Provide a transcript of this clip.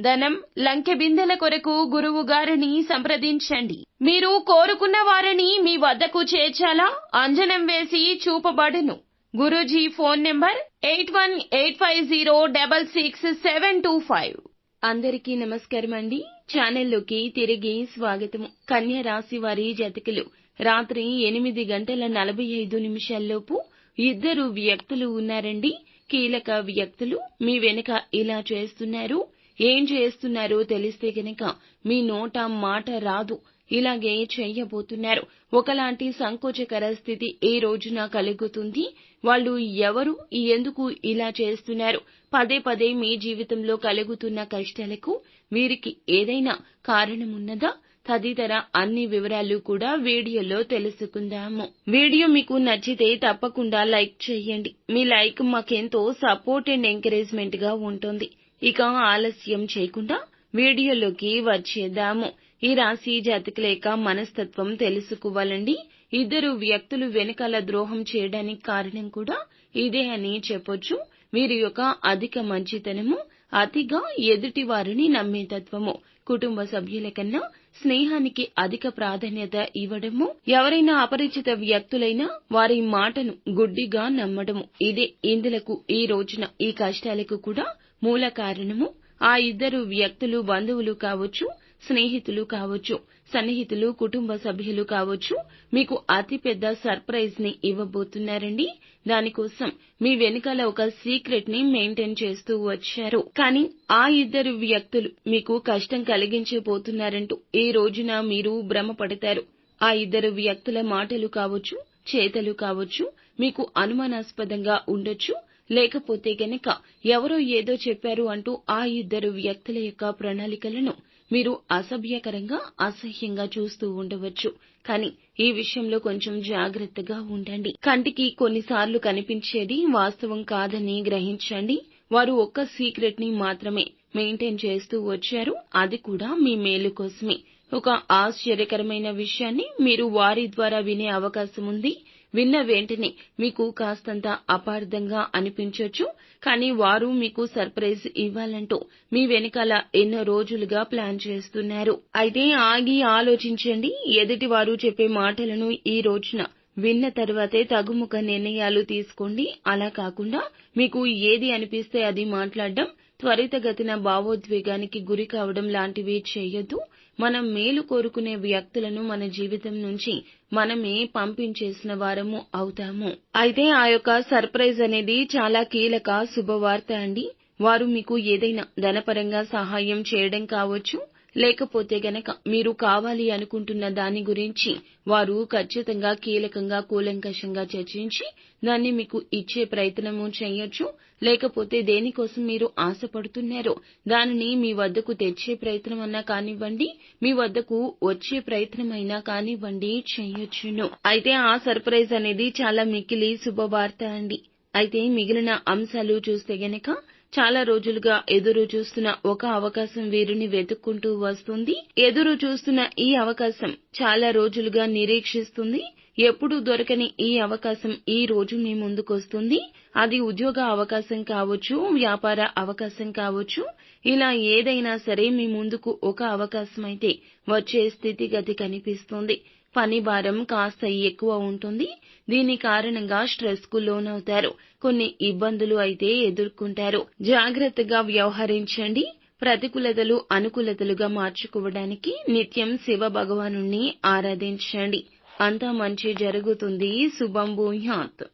ధనం లంకె బిందెల కొరకు గురువు గారిని సంప్రదించండి. మీరు కోరుకున్న వారిని మీ వద్దకు చేర్చాలా? అంజనం వేసి చూపబడును. Guruji phone number eight one eight five zero double six seven two five. అందరికీ నమస్కారం అండి ఛానల్లోకి తిరిగి స్వాగతం. కన్య రాశి వారి జతకులు. రాత్రి ఎనిమిది గంటల నలభై ఐదు నిమిషాల్లోపు ఇద్దరు వ్యక్తులు ఉన్నారండి. కీలక వ్యక్తులు మీ వెనుక ఇలా చేస్తున్నారు. ఏం చేస్తున్నారో తెలిస్తే గనక మీ నోట మాట రాదు. ఇలాగే చెయ్యబోతున్నారు ఒకలాంటి సంకోచకర స్థితి ఏ రోజున కలుగుతుంది? వాళ్ళు ఎవరు? ఎందుకు ఇలా చేస్తున్నారు? పదే పదే మీ జీవితంలో కలుగుతున్న కష్టాలకు వీరికి ఏదైనా కారణమున్నదా? తదితర అన్ని వివరాలు కూడా వీడియోలో తెలుసుకుందాము. వీడియో మీకు నచ్చితే తప్పకుండా లైక్ చేయండి. మీ లైక్ మాకెంతో సపోర్ట్ అండ్ ఎంకరేజ్మెంట్గా ఉంటుంది. ఇక ఆలస్యం చేయకుండా వీడియోలోకి వచ్చేద్దాము. ఈ రాశి జాతకుల మనస్తత్వం తెలుసుకోవాలండి. ఇద్దరు వ్యక్తులు వెనకాల ద్రోహం చేయడానికి కారణం కూడా ఇదే అని చెప్పొచ్చు. వీరి యొక్క అధిక మంచితనము అతిగా ఎదుటి వారిని నమ్మే తత్వము. కుటుంబ సభ్యుల కన్నా స్నేహానికి అధిక ప్రాధాన్యత ఇవ్వడము ఎవరైనా అపరిచిత వ్యక్తులైనా వారి మాటను గుడ్డిగా నమ్మడము. ఇదే ఇందులకు ఈ రోజున ఈ కష్టాలకు కూడా మూల కారణము. ఆ ఇద్దరు వ్యక్తులు బంధువులు కావచ్చు స్నేహితులు కావచ్చు. సన్నిహితులు కుటుంబ సభ్యులు కావచ్చు మీకు అతిపెద్ద సర్ప్రైజ్ని ఇవ్వబోతున్నారండి. దానికోసం మీ వెనుకాల ఒక సీక్రెట్ని మెయింటైన్ చేస్తూ వచ్చారు. కానీ ఆ ఇద్దరు వ్యక్తులు మీకు కష్టం కలిగించబోతున్నారంటూ ఈ రోజున మీరు భ్రమపడతారు. ఆ ఇద్దరు వ్యక్తుల మాటలు కావచ్చు చేతలు కావచ్చు మీకు అనుమానాస్పదంగా ఉండొచ్చు లేకపోతే గనక ఎవరో ఏదో చెప్పారు అంటూ ఆ ఇద్దరు వ్యక్తుల యొక్క ప్రణాళికలను మీరు అసభ్యకరంగా అసహ్యంగా చూస్తూ ఉండవచ్చు. కానీ ఈ విషయంలో కొంచెం జాగ్రత్తగా ఉండండి. కంటికి కొన్నిసార్లు కనిపించేది వాస్తవం కాదని గ్రహించండి. వారు ఒక్క సీక్రెట్ని మాత్రమే మెయింటైన్ చేస్తూ వచ్చారు. అది కూడా మీ మేలు కోసమే. ఒక ఆశ్చర్యకరమైన విషయాన్ని మీరు వారి ద్వారా వినే అవకాశం ఉంది. విన్న వెంటనే మీకు కాస్తంత అపార్థంగా అనిపించొచ్చు కానీ వారు మీకు సర్ప్రైజ్ ఇవ్వాలంటూ మీ వెనకాల ఎన్నో రోజులుగా ప్లాన్ చేస్తున్నారు. అయితే ఆగి ఆలోచించండి ఎదుటి వారు చెప్పే మాటలను ఈ రోజున విన్న తర్వాతే తగుముఖ నిర్ణయాలు తీసుకోండి. అలా కాకుండా మీకు ఏది అనిపిస్తే అది మాట్లాడడం త్వరితగతిన భావోద్వేగానికి గురి కావడం లాంటివి చేయొద్దు. మనం మేలు కోరుకునే వ్యక్తులను మన జీవితం నుంచి మనమే పంపించేసిన వారము అవుతాము. అయితే ఆ యొక్క సర్ప్రైజ్ అనేది చాలా కీలక శుభవార్త అండి. వారు మీకు ఏదైనా ధనపరంగా సహాయం చేయడం కావచ్చు లేకపోతే గనక మీరు కావాలి అనుకుంటున్న దాని గురించి వారు ఖచ్చితంగా కీలకంగా కూలంకషంగా చర్చించి దాన్ని మీకు ఇచ్చే ప్రయత్నము చేయొచ్చు. లేకపోతే దేనికోసం మీరు ఆశపడుతున్నారో దానిని మీ వద్దకు తెచ్చే ప్రయత్నం అన్నా కానివ్వండి మీ వద్దకు వచ్చే ప్రయత్నమైనా కానివ్వండి చేయొచ్చును. అయితే ఆ సర్ప్రైజ్ అనేది చాలా మిక్కిలి శుభవార్త అండి. అయితే మిగిలిన అంశాలు చూస్తే గనక చాలా రోజులుగా ఎదురు చూస్తున్న ఒక అవకాశం వీరిని వెతుక్కుంటూ వస్తుంది. ఎదురు చూస్తున్న ఈ అవకాశం చాలా రోజులుగా నిరీక్షిస్తుంది. ఎప్పుడు దొరకని ఈ అవకాశం ఈ రోజు మీ ముందుకొస్తుంది. అది ఉద్యోగ అవకాశం కావచ్చు వ్యాపార అవకాశం కావచ్చు. ఇలా ఏదైనా సరే మీ ముందుకు ఒక అవకాశం అయితే వచ్చే స్థితిగతి కనిపిస్తుంది. పని భారం కాస్త ఎక్కువ ఉంటుంది. దీని కారణంగా స్ట్రెస్కు లోనవుతారు. కొన్ని ఇబ్బందులు అయితే ఎదుర్కొంటారు. జాగ్రత్తగా వ్యవహరించండి. ప్రతికూలతలు అనుకూలతలుగా మార్చుకోవడానికి నిత్యం శివ భగవాను ఆరాధించండి. అంతా మంచి జరుగుతుంది. శుభం భూయాత్.